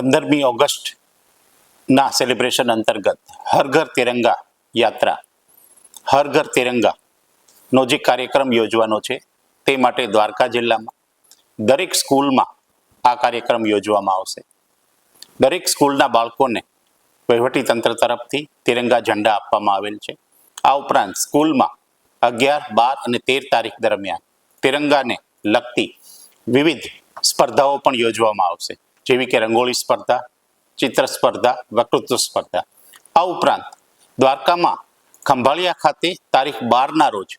પંદરમી ઓગસ્ટના સેલિબ્રેશન અંતર્ગત હર ઘર તિરંગા યાત્રા, હર ઘર તિરંગા નો જે કાર્યક્રમ યોજવાનો છે તે માટે દ્વારકા જિલ્લામાં દરેક સ્કૂલમાં આ કાર્યક્રમ યોજવામાં આવશે. દરેક સ્કૂલના બાળકોને વહીવટી તંત્ર તરફથી તિરંગા ઝંડા આપવામાં આવેલ છે. આ ઉપરાંત સ્કૂલમાં અગિયાર, બાર અને તેર તારીખ દરમિયાન તિરંગાને લગતી વિવિધ સ્પર્ધાઓ પણ યોજવામાં આવશે. જેવી કે રંગોળી સ્પર્ધા, ચિત્ર સ્પર્ધા, વક્તૃત્વ સ્પર્ધા. આ ઉપરાંત દ્વારકામાં ખંભાળિયા ખાતે તારીખ બારના રોજ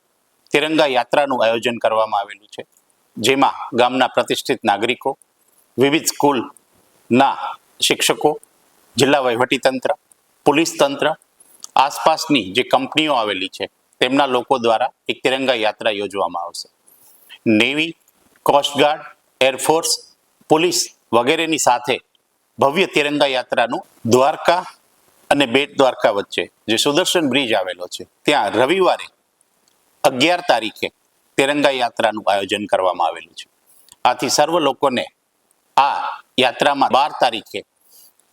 તિરંગા યાત્રાનું આયોજન કરવામાં આવેલું છે, જેમાં ગામના પ્રતિષ્ઠિત નાગરિકો, વિવિધ સ્કૂલના શિક્ષકો, જિલ્લા વહીવટીતંત્ર પોલીસ તંત્ર, આસપાસની જે કંપનીઓ આવેલી છે, તેમના લોકો દ્વારા એક તિરંગા યાત્રા યોજવામાં આવશે. નેવી કોસ્ટગાર્ડ એરફોર્સ પોલીસ વગેરેની સાથે ભવ્ય તિરંગા યાત્રાનું દ્વારકા અને બેટ દ્વારકા વચ્ચે જે સુદર્શન બ્રિજ આવેલો છે, ત્યાં રવિવારે અગિયાર તારીખે તિરંગા યાત્રાનું આયોજન કરવામાં આવેલું છે. આથી સર્વ લોકોને આ યાત્રામાં બાર તારીખે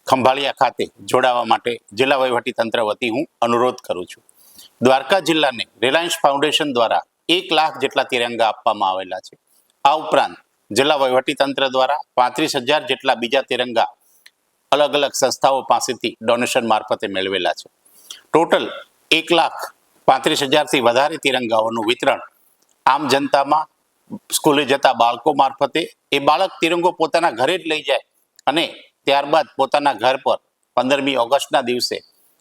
ખંભાળિયા ખાતે જોડાવા માટે જિલ્લા વહીવટી તંત્ર વતી હું અનુરોધ કરું છું. દ્વારકા જિલ્લાને રિલાયન્સ ફાઉન્ડેશન દ્વારા એક લાખ જેટલા તિરંગા આપવામાં આવેલા છે. આ ઉપરાંત જિલ્લા વહીવટી તંત્ર દ્વારા પાંત્રીસ હજાર જેટલા બીજા તિરંગા અલગ અલગ સંસ્થાઓ પાસેથી ડોનેશન મારફતે મેળવેલા છે. ટોટલ એક લાખ પાંત્રીસ હજારથી વધારે તિરંગાઓનું વિતરણ આમ જનતામાં સ્કૂલે જતા બાળકો મારફતે એ બાળક તિરંગો પોતાના ઘરે જ લઈ જાય અને ત્યારબાદ પોતાના ઘર પર પંદરમી ઓગસ્ટના દિવસે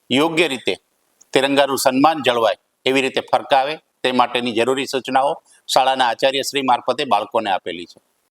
યોગ્ય રીતે તિરંગાનું સન્માન જળવાય એવી રીતે ફરકાવે તે માટેની જરૂરી સૂચનાઓ શાળાના આચાર્યશ્રી મારફતે બાળકોને આપેલી છે.